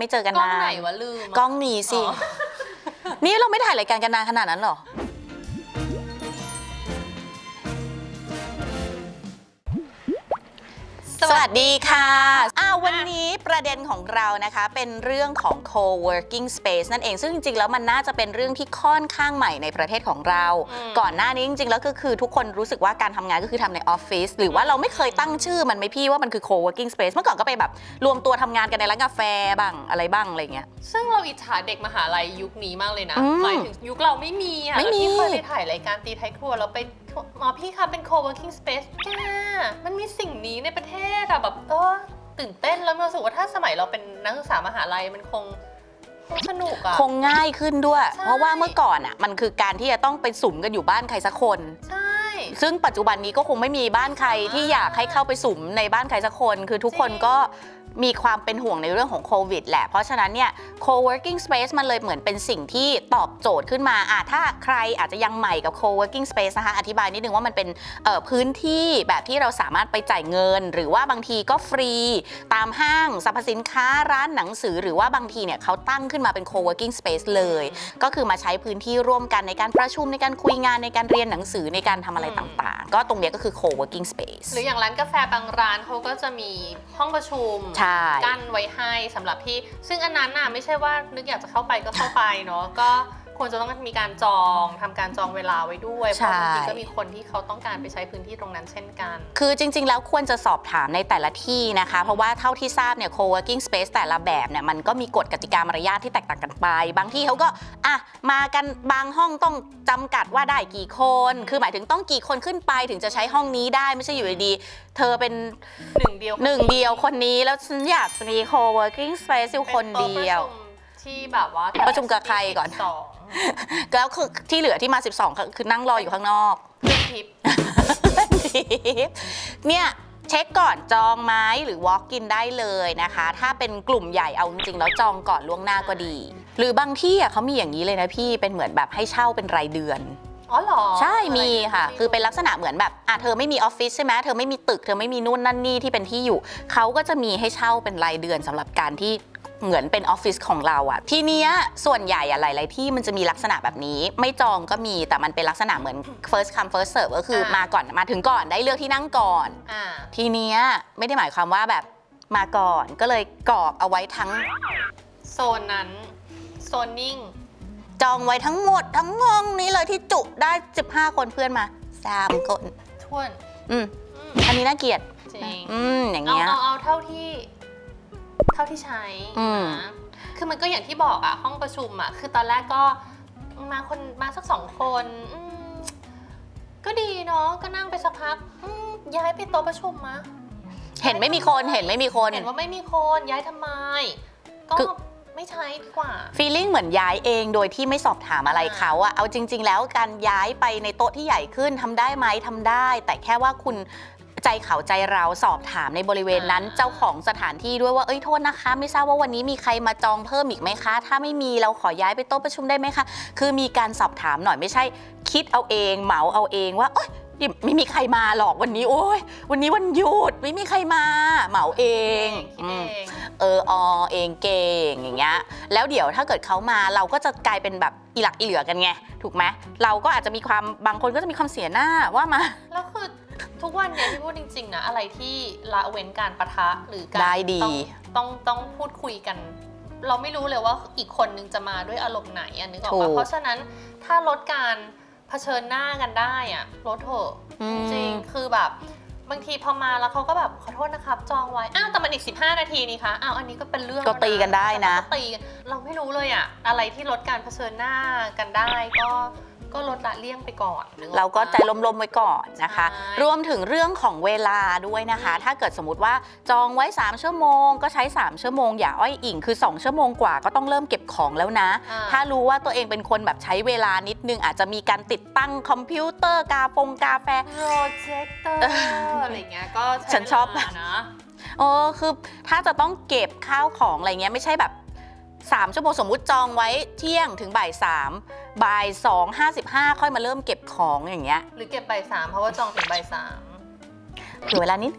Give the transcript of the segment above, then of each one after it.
ไม่เจอกันกล้องนานไหนวะลืมอะ กล้องนี้สิอ๋อนี่เราไม่ถ่ายรายการกันนานขนาดนั้นเหรอ สวัสดีค่ะอ้าววันนี้ประเด็นของเรานะคะ เป็นเรื่องของ co-working space นั่นเองซึ่งจริงๆ แล้วมันน่าจะเป็นเรื่องที่ค่อนข้างใหม่ในประเทศของเราอืมก่อนหน้านี้จริงๆ แล้วก็คือทุกคนรู้สึกว่าการทำงานก็คือทำในออฟฟิศหรือว่าเราไม่เคยตั้งชื่อมันไหม่พี่ว่ามันคือ co-working space เมื่อก่อนก็ไปแบบรวมตัวทำงานกันในร้านกาแฟบ้างอะไรบ้างอะไรเงี้ย ซึ่งเราอิจฉาเด็กมหาลัยยุคนี้มากเลยนะอืมหมายถึงยุคเราไม่มีอะไม่มีแล้วพี่เคยไปถ่ายรายการตีไทยครัวเราไปหมอพี่คะเป็น co-working space แก มันมีสิ่งนี้ในประเทศอะแบบเออตื่นเต้นแล้วมีความรู้สึกว่าถ้าสมัยเราเป็นนักศึกษามหาลัยมันคงคงสนุกอะ คงง่ายขึ้นด้วย ใช่ เพราะว่าเมื่อก่อนอะมันคือการที่จะต้องไปสุ่มกันอยู่บ้านใครสักคน ใช่ ซึ่งปัจจุบันนี้ก็คงไม่มีบ้านใครที่อยากให้เข้าไปสุ่มในบ้านใครสักคน คือทุกคนจริงก็ มีความเป็นห่วงในเรื่องของโควิดแหละ เพราะฉะนั้นเนี่ย co-working space มันเลยเหมือนเป็นสิ่งที่ตอบโจทย์ขึ้นมาอะถ้าใครอาจจะยังใหม่กับ co-working space นะคะ อธิบายนิดนึงว่ามันเป็นเอ่อพื้นที่แบบที่เราสามารถไปจ่ายเงิน หรือว่าบางทีก็ฟรี ตามห้างสรรพสินค้าร้านหนังสือ หรือว่าบางทีเนี่ยเขาตั้งขึ้นมาเป็น co-working space เลย ก็คือมาใช้พื้นที่ร่วมกันในการประชุมในการคุยงานในการเรียนหนังสือในการทำอะไรอืมต่างๆ ก็ตรงเนี้ยก็คือ co-working space หรืออย่างร้านกาแฟบางร้านเขาก็จะมีห้องประชุมใช่กั้นไว้ให้สำหรับที่ ซึ่งอันนั้นน่ะไม่ใช่ว่านึกอยากจะเข้าไปก็เข้าไปเนาะก็ ควรจะต้องมีการจองทำการจองเวลาไว้ด้วยเพใช่ ราะบางทีก็มีคนที่เขาต้องการไปใช้พื้นที่ตรงนั้นเช่นกัน คือจริง ๆ แล้วควรจะสอบถามในแต่ละที่นะคะ เพราะว่าเท่าที่ทราบเนี่ย co-working space แต่ละแบบเนี่ย มันก็มีกฎกติกามารยาทที่แตกต่างกันไป บางที่เขาก็อะมากันบางห้องต้องจำกัดว่าได้กี่คน คือหมายถึงต้องกี่คนขึ้นไปถึงจะใช้ห้องนี้ได้ไม่ใช่อยู่ดีๆเธอเป็นหนึ่งเดียวหนึ่งเดียวคนนี้แล้วฉันอยากจะมี co-working space อยู่คนเดียว ป็นโต๊ะประชุมที่แบบว่าประชุมกับใครก่อน สอง แล้วคือที่เหลือที่มา 12 คือคือนั่งรออยู่ข้างนอกเพื่อนทิป เนี่ยเช็คก่อนจองไหมหรือ walk in ได้เลยนะคะ ถ้าเป็นกลุ่มใหญ่เอาจริงๆแล้วจองก่อนล่วงหน้าก็ดี หรือบางที่อะเขามีอย่างนี้เลยนะพี่เป็นเหมือนแบบให้เช่าเป็นรายเดือน อ๋อเหรอใช่อะไรมีค่ะไม่รู้คือเป็นลักษณะเหมือนแบบอะเธอไม่มีออฟฟิศใช่ไหมเธอไม่มีตึกเธอไม่มีนู่นนั่นนี่ที่เป็นที่อยู่เขาก็จะมีให้เช่าเป็นรายเดือนสำหรับการที่ เหมือนเป็นออฟฟิศของเราอะทีเนี้ยส่วนใหญ่อะหลายๆที่มันจะมีลักษณะแบบนี้ ไม่จองก็มีแต่มันเป็นลักษณะเหมือน first come first serve ก็คือมาก่อนมาถึงก่อนได้เลือกที่นั่งก่อน อ่า ทีเนี้ยไม่ได้หมายความว่าแบบมาก่อนก็เลยกรอกเอาไว้ทั้ง โซนนั้น โซนนิ่ง จองไว้ทั้งหมดทั้งห้องนี้เลยที่จุได้ 15 คนเพื่อนมาสามคนท่วนอืมอืมอันนี้น่าเกลียดจริง อืมอย่างเอาเงี้ย เอาเอาเท่าที่ เท่าที่ใช้อืมนะคือมันก็อย่างที่บอกอะห้องประชุมอะคือตอนแรกก็มาคนมาสักสองคนอืมก็ดีเนาะก็นั่งไปสักพักอืมย้ายไปโต๊ะประชุมมะเห็นไม่มีคนเห็นไม่มีคน เห็นว่าไม่มีคนย้ายทำไม ก็คือไม่ใช้ดีกว่าฟีลลิ่งเหมือนย้ายเองโดยที่ไม่สอบถามอะไรอ่าเขาอะเอาจริง ๆ แล้วการย้ายไปในโต๊ะที่ใหญ่ขึ้นทำได้ไหมทำได้ แต่แค่ว่าคุณ ใจเขาใจเราสอบถามในบริเวณนั้นเจ้าของสถานที่ด้วยว่าเอ้ยโทษนะคะ ไม่ทราบว่าวันนี้มีใครมาจองเพิ่มอีกไหมคะ ถ้าไม่มีเราขอย้ายไปโต๊ะประชุมได้ไหมคะ คือมีการสอบถามหน่อยไม่ใช่ คิดเอาเองเหมาเอาเองว่าเอ้ยไม่มีใครมาหรอกวันนี้โอ้ยวันนี้วันหยุดไม่มีใครมา เหมาเองคิดอืเอมงเอออเองเก่งอย่างเงี้ยแล้วเดี๋ยวถ้าเกิดเขามาเราก็จะกลายเป็นแบบอีหลักอีเหลือกันไงถูกไหมเราก็อาจจะมีความบางคนก็จะมีความเสียหน้าว่ามาแล้วคือ ทุกวันเนี่ยที่พูดจริง ๆ นะ อะไรที่ละเว้นการประทะหรือการได้ดี ต้องต้องต้องพูดคุยกัน เราไม่รู้เลยว่าอีกคนนึงจะมาด้วยอารมณ์ไหนอะนึกออกถูปะก เพราะฉะนั้นถ้าลดการเผชิญหน้ากันได้อะลดเถอะ อืม จริงๆคือแบบบางทีพอมาแล้วเขาก็แบบขอโทษนะครับ จองไว้ อ้าวแต่มันอีก 15 นาทีนี่คะอ้าวอันนี้ก็เป็นเรื่องก็ตีกันได้นะก็ตีกันเราไม่รู้เลยอะอะไรที่ลดการเผชิญหน้ากันได้ก็ ก็ลดละเลี่ยงไปก่อนนึออปะเราก็ใจลมๆไว้ก่อนนะคะ ใช่ รวมถึงเรื่องของเวลาด้วยนะคะอืมถ้าเกิดสมมติว่าจองไว้ 3 ชั่วโมง ก็ใช้ 3 ชั่วโมง อย่าอ้อยอิงคือ 2 ชั่วโมงกว่าก็ต้องเริ่มเก็บของแล้วนะ อ่าถ้ารู้ว่าตัวเองเป็นคนแบบใช้เวลานิดนึง อาจจะมีการติดตั้งคอมพิวเตอร์กาฟงกาแฟ โปรเจคเตอร์อะไรเงี้ยก็ใฉันชอบ เวลานะ เออคือถ้าจะต้องเก็บข้าวของอะไรเงี้ยไม่ใช่แบบ 3 ชั่วโมงสมมุติจองไว้เที่ยงถึงบ่าย3บ่าย2 55 ค่อยมาเริ่มเก็บของอย่างเงี้ยหรือเก็บใบายสามเพราะว่าจองถึงใบายสามเผื่อเวลานิด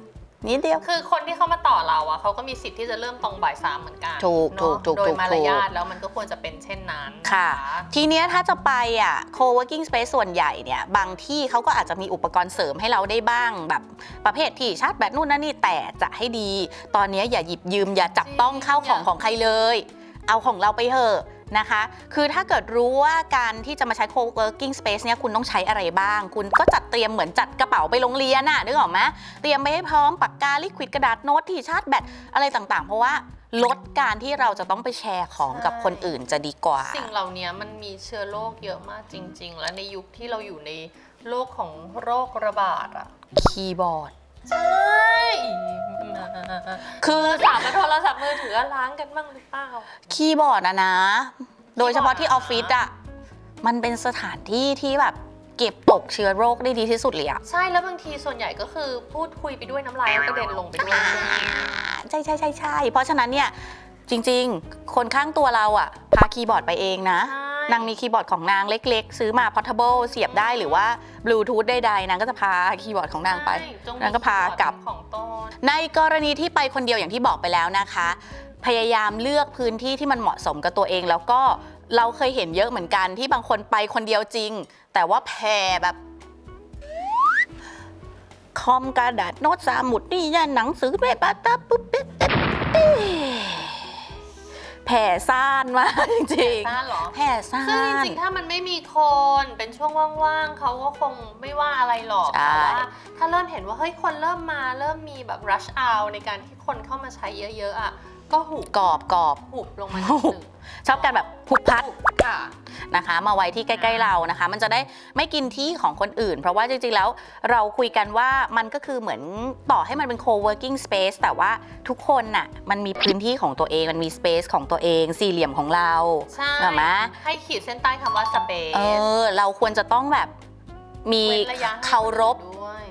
นิดเดียว คือคนที่เขามาต่อเราอะเขาก็มีสิทธิ์ที่จะเริ่มตรงบ่ายสามเหมือนกันถูกเนอะถูกถูกโดยถูกมารยาทแล้วมันก็ควรจะเป็นเช่นนั้นค่ะ นทีเนี้ยถ้าจะไปอะ co-working space ส่วนใหญ่เนี่ย บางที่เขาก็อาจจะมีอุปกรณ์เสริมให้เราได้บ้างแบบประเภทที่ชาร์จแบตนู่นนั่นนี่แต่จะให้ดี ตอนเนี้ยอย่าหยิบยืมอย่าจับต้องเข้าของของใครเลย เอาของเราไปเถอะนะคะ คือถ้าเกิดรู้ว่าการที่จะมาใช้ co-working space เนี่ยคุณต้องใช้อะไรบ้าง คุณก็จัดเตรียมเหมือนจัดกระเป๋าไปโรงเรียนน่ะนึกออกไหมเตรียมไปให้พร้อมปากกาลิควิดกระดาษโน้ตที่ชาร์จแบตอะไรต่างๆ เพราะว่าลดการที่เราจะต้องไปแชร์ของกับคนอื่นจะดีกว่า สิ่งเหล่านี้มันมีเชื้อโรคเยอะมากจริง ๆ และในยุคที่เราอยู่ในโลกของโรคระบาดอะคีย์บอร์ดใช่ คือถามมาโทรศัพท์มือถือล้างกันบ้างหรือเปล่า คีย์บอร์ดอะนะ โดยเฉพาะที่ออฟฟิศอะมันเป็นสถานที่ที่แบบเก็บตกเชื้อโรคได้ดีที่สุดเลยอะใช่แล้วบางทีส่วนใหญ่ก็คือพูดคุยไปด้วยน้ำลายกระเด็นลงไปด้วยใช่ใช่ใช่ใช่เพราะฉะนั้นเนี่ยจริง ๆ คนข้างตัวเราอะพาคีย์บอร์ดไปเองนะ ใช่ นางมีคีย์บอร์ดของนางเล็กๆ ซื้อมา portable เสียบได้หรือว่าบลูทูธใดๆนางก็จะพาคีย์บอร์ดของนางไป ใช่จมีนางก็พากลับ ของต้น ในกรณีที่ไปคนเดียวอย่างที่บอกไปแล้วนะคะ พยายามเลือกพื้นที่ที่มันเหมาะสมกับตัวเองแล้วก็เราเคยเห็นเยอะเหมือนกันที่บางคนไปคนเดียวจริง แต่ว่าแพรแบบ คอมกระดาษโน้ตสมุดนี่ยันหนังสือแบบปัตตาปุ๊บปิ๊บปิ๊บปิ๊บ แผ่ซ่านมากจริงซ่านเหรอๆแผ่ซ่าซึ่งจน ริงๆ ถ้ามันไม่มีคนเป็นช่วงว่างๆ เขาก็คงไม่ว่าอะไรหรอกใช่ แต่ว่าถ้าเริ่มเห็นว่าเฮ้ยคนเริ่มมาเริ่มมีแบบ rush hour ในการที่คนเข้ามาใช้เยอะๆ อะ ก็หุบกรอบกรอบหุบลงมานิดนึงชอบการแบบพุบพัดค่ะนะคะ มาไว้ที่ใกล้ ๆเรานะคะ มันจะได้ไม่กินที่ของคนอื่น เพราะว่าจริงๆแล้วเราคุยกันว่ามันก็คือเหมือนต่อให้มันเป็น co-working space แต่ว่าทุกคนน่ะมันมีพื้นที่ของตัวเองมันมี space ของตัวเองสี่เหลี่ยมของเราใช่เห็นไหมให้ขีดเส้นใต้คำว่า space เออเราควรจะต้องแบบมีเว้นระยะให้เคารพ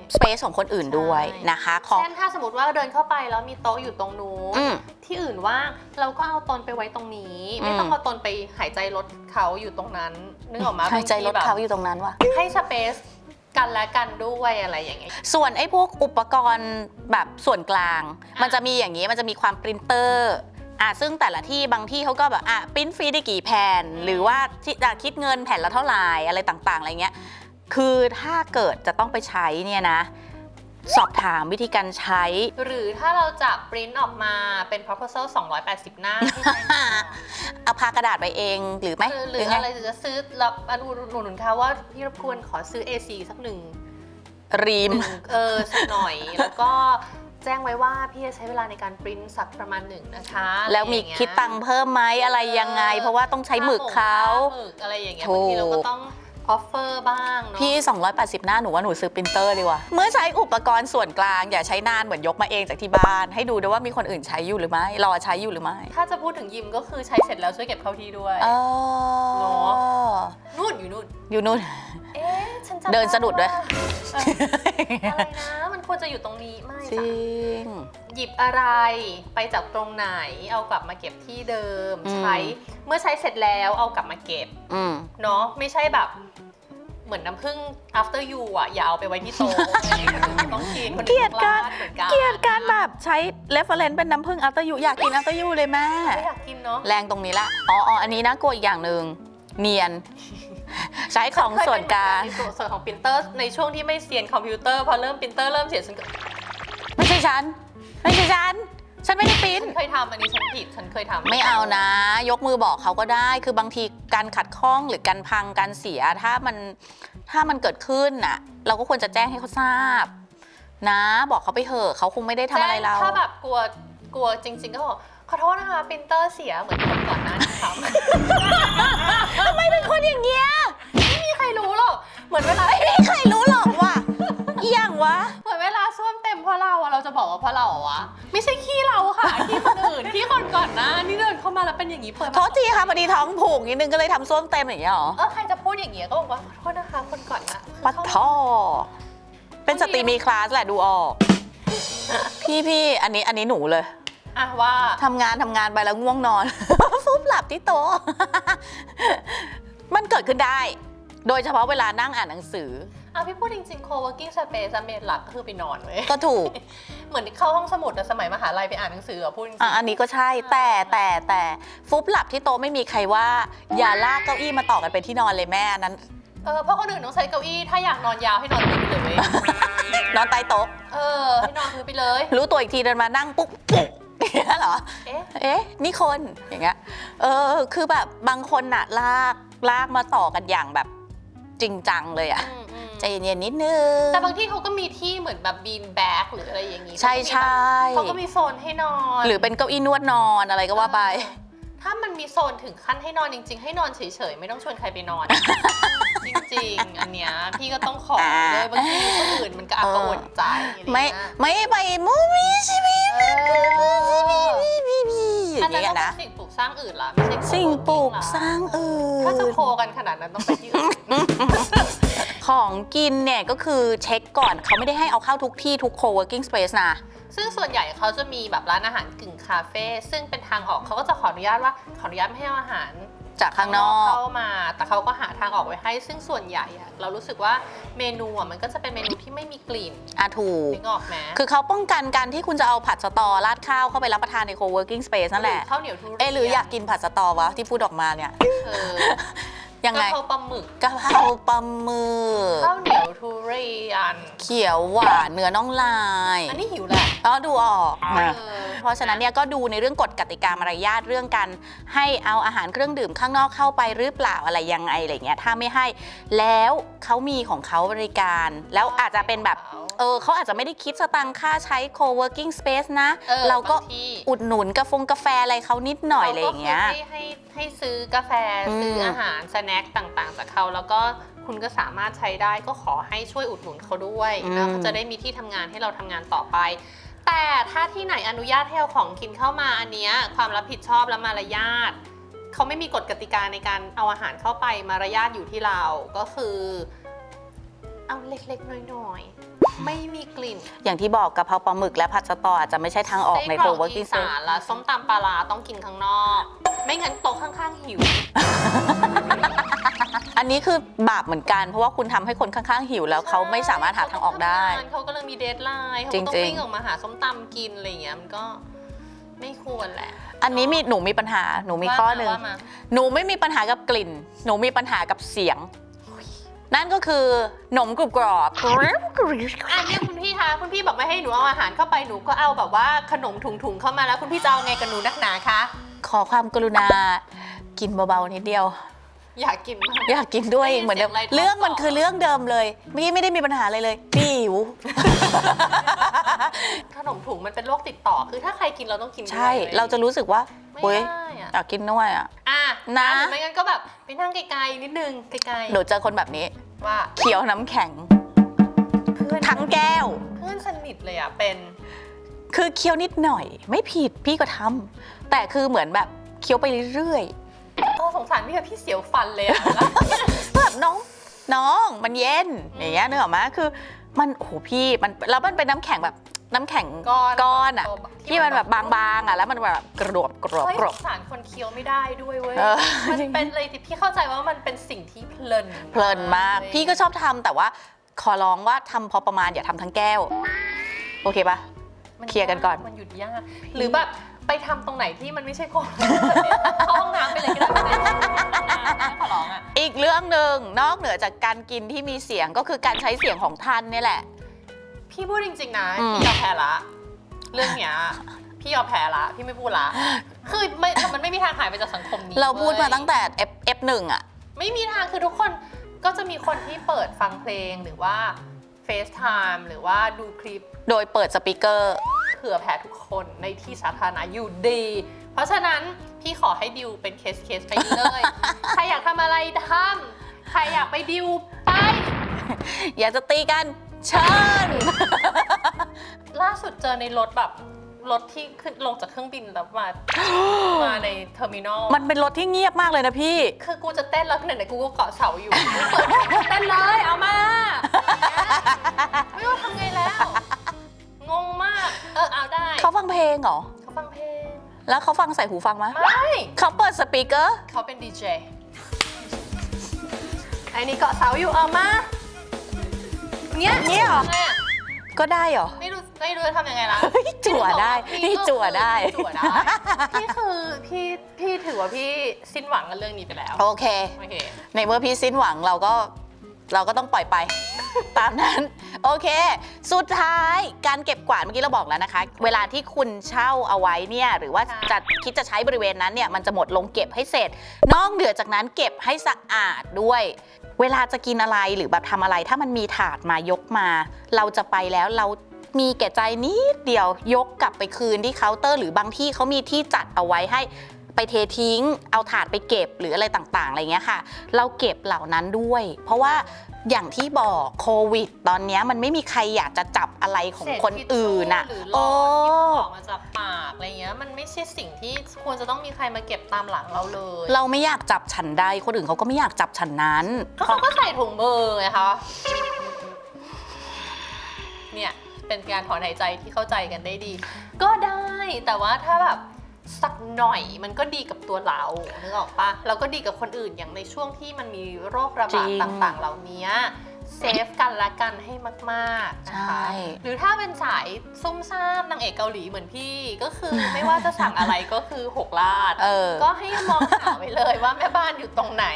ด้วย space ของคนอื่นด้วยใช่นะคะของ เช่นถ้าสมมติว่าเดินเข้าไปแล้วมีโต๊ะอยู่ตรงนู้นอืม ที่อื่นว่างเราก็เอาตนไปไว้ตรงนี้ ไม่อืมต้องเอาตนไปหายใจรถเขาอยู่ตรงนั้นนึกออกมาหายใจรถเขาอยู่ตรงนั้นว่ะ ให้สเปซกันและกันด้วยอะไรอย่างเงี้ย ส่วนไอ้พวกอุปกรณ์แบบส่วนกลาง อะ มันจะมีอย่างนี้มันจะมีความปรินเตอร์อะซึ่งแต่ละที่บางที่เขาก็แบบอะปริ้นฟรีได้กี่แผ่น หรือว่าที่อะคิดเงินแผ่นละเท่าไหร่อะไรต่างๆอะไรเงี้ย คือถ้าเกิดจะต้องไปใช้เนี่ยนะ สอบถามวิธีการใช้ หรือถ้าเราจะปริ้นออกมาเป็น proposal 280 หน้าที่ใช้งานเอาพากระดาษไปเองหรือไหมหรือไงอะไรหรือจะซื้อรับอนุหนุนค่ะว่าพี่รบกวนขอซื้อ A4 สักหนึ่งรีมหนึ่งเออสักหน่อยแล้วก็แจ้งไว้ว่าพี่จะใช้เวลาในการปริ้นสักประมาณหนึ่งนะคะ แล้วมีอะไรอย่างเงี้ยคิดตังค์เพิ่มไหมอะไรยังไง เพราะว่าต้องใช้หมึกเขาค่หมึกอะไรอย่างเงี้ยถูบางกทีเราก็ต้อง ออฟเฟอร์บ้างเนาะพี่ 280 หน้าหนูว่าหนูซื้อปรินเตอร์ดีกว่า เมื่อใช้อุปกรณ์ส่วนกลาง อย่าใช้นานเหมือนยกมาเองจากที่บ้าน ให้ดูด้วยว่ามีคนอื่นใช้อยู่หรือไม่ รอใช้อยู่หรือไม่ ถ้าจะพูดถึงยิมก็คือใช้เสร็จแล้วช่วยเก็บเข้าที่ด้วยเอเนอนู่นอยู่นู่นอยู่นู่น เอ๊ะฉันจำเดินสะดุดด้วยาเอออะไรนะ มันควรจะอยู่ตรงนี้ไม่จจ้ะริง หยิบอะไรไปจากตรงไหน เอากลับมาเก็บที่เดิมอืม ใช้เมื่อใช้เสร็จแล้วเอากลับมาเก็บ อืม เนาะไม่ใช่แบบ เหมือนน้ำผึ้ง after you อะอย่าเอาไปไว้ที่โต๊ะต้องกินคนเกลียดกันเหมือนกันเกลียดการแบบใช้ reference เป็นน้ำผึ้งอัลต u ยูอยากกินอัลต u ยูเลยแม่ ไม่อยากกินเนาะแรงตรงนี้ละ อ๋ออ๋ออันนี้นะกลัวอีกอย่างหนึ่งเนียน ใช้ของส่วนกลางในส่วนของปรินเตอร์ในช่วงที่ไม่เซียนคอมพิวเตอร์พอเริ่มปรินเตอร์เริ่มเสียฉันก็ไม่ใช่ฉัน ไม่ใช่ฉัน ฉันไม่ได้ปริ้น ฉันเคยทำอันนี้ฉันผิดฉันเคยทำไม่เอานะ ยกมือบอกเขาก็ได้ คือบางทีการขัดข้องหรือการพังการเสียถ้ามันถ้ามันเกิดขึ้นน่ะ เราก็ควรจะแจ้งให้เขาทราบ นะ บอกเขาไปเถอะเขาคงไม่ได้ทำอะไรเราแจ้งถ้าแบบกลัวกลัวจริง ๆ ก็บอก ขอโทษนะคะปรินเตอร์เสียเหมือนคนก่อนหน้านี้ทำทำไมเป็นคนอย่างเงี้ยไม่มีใครรู้หรอก เหมือนเวลา ไม่มีใครรู้หรอกว่ะเอียงวะ เหมือนเวลาส้วมเต็มเพราะเราอะเราจะบอกว่าเพราะเราอะวะไม่ใช่ขี้เราค่ะ ขี้คนอื่นขี้คนก่อนหนะนี่เดินเข้ามาแล้วเป็นอย่างนี้เปิดมาโทษทีค่ะพอดีท้องผูกนิดนึงก็เลยทำส้วมเต็มอย่างเงี้ยเหรอเออใครจะพูดอย่างเงี้ยก็บอกว่าขอโทษนะคะ คนก่อนนะคือปัดเข้ามาท่อ เป็นสตรีมีคลาสแหละดูออก พี่พี่อันนี้อันนี้หนูเลย อะว่าทำงานทำงานไปแล้วง่วงนอน ฟุบหลับที่โต๊ะ มันเกิดขึ้นได้ โดยเฉพาะเวลานั่งอ่านหนังสือ อะพี่พูดจริงๆ co-working space อะเมนหลักก็คือไปนอนเว้ย ก็ถูก เหมือนเข้าห้องสมุดอะสมัยมหาลัยไปอ่านหนังสืออะพูดจริงอะอันนี้ก็ใช่แต่แต่แต่ฟุบหลับที่โต๊ะไม่มีใครว่า อย่าลากเก้าอี้มาต่อกันเป็นที่นอนเลยแม่อันนั้นๆเออเพราะคนอื่นต้องใช้เก้าอี้ถ้าอยากนอนยาวให้นอนพื้นไปเลยเว้ยนอนใต้โต๊ะ เออให้นอนพื้นไปเลย รู้ตัวอีกทีเดินมานั่งปุ๊บปุ๊บ อย่างเงี้ยเหรอ เอ๊ะ เอ๊ะ นี่คน อย่างเงี้ย เออ คือแบบบางคนน่ะลาก ลากมาต่อกันอย่างแบบจริงจังเลยอะอืมอืมใจเย็นๆนิดนึง แต่บางที่เขาก็มีที่เหมือนแบบบีนแบ็กหรืออะไรอย่างงี้ใช่ใช่ เขาก็มีโซนให้นอนหรือเป็นเก้าอี้นวดนอนอะไรก็ว่าไป เออถ้ามันมีโซนถึงขั้นให้นอนจริง ๆ ให้นอนเฉยๆ ไม่ต้องชวนใครไปนอน จริงๆ อันเนี้ยพี่ก็ต้องขอเลยบางทีคนอื่นมันก็อักกระอ่วนใจอะไรไม่เงี้ยไม่ไปมูมี่ใช่ไหมเออออันย่างนั้นเงี้ยก็เป็นะ นสิ่งปลูกสร้างอื่นละไม่ใช่สิ่งปลูก co-working ละสร้างอื่นถ้าจะโคกันขนาดนั้นต้องไปที่อื่น ของกินเนี่ยก็คือเช็คก่อนเขาไม่ได้ให้เอาเข้าทุกที่ทุก co-working space นะ ซึ่งส่วนใหญ่เขาจะมีแบบร้านอาหารกึ่งคาเฟ่ซึ่งเป็นทางออกเขาก็จะขออนุญาตว่าขออนุญาตไม่ให้เอาอาหาร จากข้างนอก เข้ามา แต่เขาก็หาทางออกไว้ให้ ซึ่งส่วนใหญ่อะเรารู้สึกว่าเมนูอะมันก็จะเป็นเมนูที่ไม่มีกลิ่นอะถูก นึกออกไหมคือเขาป้องกันการที่คุณจะเอาผัดสตอราดข้าวเข้าไปรับประทานใน co-working space นั่นแหละข้าวเหนียวทุเรียนเอ๊ะหรืออยากกินผัดสตอวะที่พูดออกมาเนี่ย เออยังไงกะเพราปลาหมึกกะเพราปลาหมึกข้าวเหนียวทุเรียน เขียวหวานเนื้อน่องลาย อันนี้หิวแหละ ก็ดูออกเออเพราะฉะนั้นเนี่ยก็ดูในเรื่องกฎกติกามารยาทเรื่องการให้เอาอาหารเครื่องดื่มข้างนอกเข้าไปหรือเปล่าอะไรยังไงอะไรเงี้ยถ้าไม่ให้แล้วเขามีของเขาบริการ แล้วอาจจะเป็นแบบเออเขาอาจจะไม่ได้คิดสตังค่าใช้ co-working space นะ ออเราก็บงทีอุดหนุนกาแฟกาแฟอะไรเขานิดหน่อยอะไรอย่างเงี้ย ราก็คือให้ให้ให้ซื้อกาแฟอืม ซื้ออาหารสแน็คต่างๆ จากเขาแล้วก็คุณก็สามารถใช้ได้ก็ขอให้ช่วยอุดหนุนเขาด้วยแล้วเขาจะได้มีที่ทำงานให้เราทำงานต่อไป แต่ถ้าที่ไหนอนุญาตให้เอาของกินเข้ามาอันเนี้ยความรับผิดชอบและมารยาทเขาไม่มีกฎกติกาในการเอาอาหารเข้าไปมารยาทอยู่ที่เราก็คือ เอาเล็กๆน้อยๆ ไม่มีกลิ่นอย่างที่บอกกะเพราปลาหมึกและผัดสตออาจจะไม่ใช่ทางออกในไส้กรอกอี co-working สา space นและส้มตำปลาร้าต้องกินข้างนอก ไม่งั้นโต๊ะข้างๆหิว อันนี้คือบาปเหมือนกัน เพราะว่าคุณทำให้คนข้างๆหิวแล้วเขาไม่สามารถหาทางออกได้ เขาก็เลยมีเดทไลน์เขาจก็ต้องริงๆ วิ่งออกมาหาส้มตำกินอะไรอย่างเงี้ยมันก็ไม่ควรแหละอันนี้มีหนูมีปัญหาหนูมีว่าข้อมาหนึ่ง ว่ามาหนูไม่มีปัญหากับกลิ่น หนูมีปัญหากับเสียง นั่นก็คือหนมกรุบกรอบอะเนี่ยคุณพี่คะคุณพี่บอกไม่ให้หนูเอาอาหารเข้าไปหนูก็เอาแบบว่าขนมถุงๆเข้ามาแล้วคุณพี่จะเอาไงกับหนูนักหนาคะ ขอความกรุณา กินเบาๆนิดเดียว อยากกินมาก อยากกินด้วยได้ยินเหมือนเดิมเสียงอะไรเรื่องมันต่อคือเรื่องเดิมเลยเมื่อกี้ไม่ได้มีปัญหาอะไรเลยปิว ขนมถุงมันเป็นโรคติดต่อ คือถ้าใครกินเราต้องกินด้วยใช่เราจะรู้สึกว่าไม่เฮ้ยได้อะอยากกินด้วยอะ อะนะ หรือไม่งั้นก็แบบไปนั่งไกลๆนิดนึงไกลหนูเจอคนแบบนี้ ๆว่าเคี้ยวน้ำแข็ง เพื่อนทั้งแก้ว เพื่อนสนิทเลยอะเป็น คือเคี้ยวนิดหน่อย ไม่ผิดพี่ก็ทำแต่คือเหมือนแบบเคี้ยวไปเรื่อย โอ้สงสารพี่อะพี่เสียวฟันเลยอะๆแบบน้องน้องมันเย็นอย่างเงี้ยนึกออกไหมคือ มันโอ้โหพี่มันแล้วมันเป็นน้ำแข็งแบบน้ำแข็งก้อนก้อนอะตัวที่มันแบบบางๆอะแล้วมันแบบกรอบกรอบเฮ้ยกรสอบ งสารคนเคี้ยวไม่ได้ด้วยเว้ย เออ มันเป็นอะไรที่พี่เข้าใจว่ามันเป็นสิ่งที่เพลินเพลินมาก พี่ก็ชอบทำแต่ว่าขอร้องว่าทำพอประมาณอย่าทำทั้งแก้ว โอเคปะ มัเคลียร์กันก่อน มันหยุดยาก หรือแบบ ไปทำตรงไหนที่มันไม่ใช่คนเข้าห้องน้ำไปเลยก็ได้ไม่ได้ขอร้องอะ อีกเรื่องหนึ่งนอกเหนือจากการกินที่มีเสียงก็คือการใช้เสียงของท่านเนี่ยแหละ พี่พูดจริง ๆ นะ อืม พี่ยอมแพ้ละ เรื่องเนี้ยพี่ยอมแพ้ละ พี่ไม่พูดละ คือไม่มันไม่มีทางหายไปจากสังคมนี้เราพูดมาว้ยตั้งแต่ F F1 อะไม่มีทางคือทุกคนก็จะมีคนที่เปิดฟังเพลงหรือว่า FaceTime หรือว่าดูคลิป โดยเปิดสปีกเกอร์ เผื่อแผ่ทุกคนในที่สาธารณะอยู่ดี เพราะฉะนั้นพี่ขอให้ดิวเป็นเคสเคสไปเลย ใครอยากทำอะไรทำใครอยากไปดิวไป อยากจะตีกันเชิญ ล่าสุดเจอในรถแบบรถที่ขึ้นลงจากเครื่องบินแล้วมา มาในเทอร์มินอล มันเป็นรถที่เงียบมากเลยนะพี่ คือกูจะเต้นแล้วไหนๆกูก็เกาะเสาอยู่กูเปิดเพลงเต้นเลยเอามา ไม่รู้ทำไงแล้ว งงมาก เออเอาได้เขาฟังเพลงเหรอ เขาฟังเพลง แล้วเขาฟังใส่หูฟังไหมไม่เขาเปิดสปีกเกอร์ เขาเป็นดีเจไอ้นี่เกาะเสาอยู่เอามาเนี้ยเนี้ยเหรอทำไงะก็ได้เหรอไม่รู้ไม่รู้จะทำยังไงละเฮ้ยจั่วได้พี่นี่ก็คือจั่วได้ จั่วได้ พี่คือพี่พี่ถือว่าพี่สิ้นหวังกับเรื่องนี้ไปแล้ว โอเค โอเค ในเมื่อพี่สิ้นหวังเราก็เราก็ต้องปล่อยไป ตามนั้น โอเค สุดท้ายการเก็บกวาดเมื่อกี้เราบอกแล้วนะคะ เวลาที่คุณเช่าเอาไว้เนี่ยหรือว่าค่ะจะคิดจะใช้บริเวณนั้นเนี่ยมันจะหมดลงเก็บให้เสร็จ นอกเหนือจากนั้นเก็บให้สะอาดด้วย เวลาจะกินอะไรหรือแบบทำอะไร ถ้ามันมีถาดมายกมา เราจะไปแล้วเรามีแก่ใจนิดเดียวยกกลับไปคืนที่เคาน์เตอร์ หรือบางที่เขามีที่จัดเอาไว้ให้ไปเททิ้ง เอาถาดไปเก็บหรืออะไรต่างๆอะไรเงี้ยค่ะ เราเก็บเหล่านั้นด้วย เพราะว่า อย่างที่บอกโควิด ตอนเนี้ยมันไม่มีใครอยากจะจับอะไรของคนอื่นอะอะหรือหลโอ้ อดที่ออกมาจากปากอะไรเงี้ยมันไม่ใช่สิ่งที่ควรจะต้องมีใครมาเก็บตามหลังเราเลยเราไม่อยากจับฉันใดคนอื่นเขาก็ไม่อยากจับฉันนั้นก็เขาก็ใส่ถุงมือไงคะเนี่ยเป็นการถอนหายใจที่เข้าใจกันได้ดี ก็ได้แต่ว่าถ้าแบบ สักหน่อยมันก็ดีกับตัวเรานึกออกปะแล้วก็ดีกับคนอื่นอย่างในช่วงที่มันมีโรคระบาดจริง ต่างๆ เหล่านี้เซฟกันและกันให้มากๆนะคะ ใช่ หรือถ้าเป็นสายซุ่มซ่ามนางเอกเกาหลีเหมือนพี่ก็คือ ไม่ว่าจะสั่งอะไรก็คือหกลาด เออ ก็ให้มองหาไว้เลยว่าแม่บ้านอยู่ตรงไหน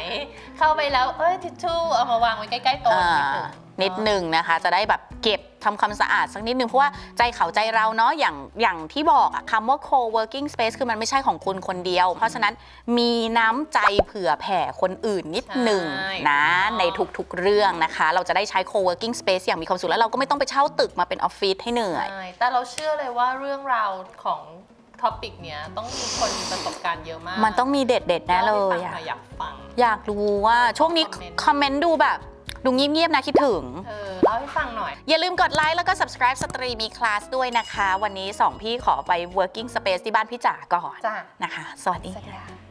เข้าไปแล้วเอ้ยทิชชู่เอามาวางไว้ใกล้ๆโต๊ะอ่านิดนึงนิดหนึ่งนะคะ จะได้แบบเก็บ ทำความสะอาดสักนิดนึงเพราะว่าใจเขาใจเราเนาะอย่างอย่างที่บอกอะคำว่า co-working space คือมันไม่ใช่ของคุณคนเดียว เพราะฉะนั้นมีน้ำใจเผื่อแผ่คนอื่นนิดหนึ่งใช่นะถูกต้องในทุกๆเรื่องนะคะ เราจะได้ใช้ co-working space อย่างมีความสุขแล้วเราก็ไม่ต้องไปเช่าตึกมาเป็นออฟฟิศให้เหนื่อย ใช่แต่เราเชื่อเลยว่าเรื่องราวของท็อปิกเนี้ยต้องมีคนมีประสบการณ์เยอะมากมันต้องมีเด็ดๆแน่เลยล่าอะให้ฟังหน่อยอยากฟัง อยากรู้ว่าช่วงนี้คอมเมนต์คอมเมนต์ดูแบบ ดูเงียบๆนะคิดถึง เออเล่าให้ฟังหน่อย อย่าลืมกดไลค์แล้วก็ subscribe สตรีมีคลาสด้วยนะคะ วันนี้ 2 พี่ขอไป working space ที่บ้านพี่จ๋าก่อนจ้านะคะ สวัสดีสวัสดีค่ะ ค่ะ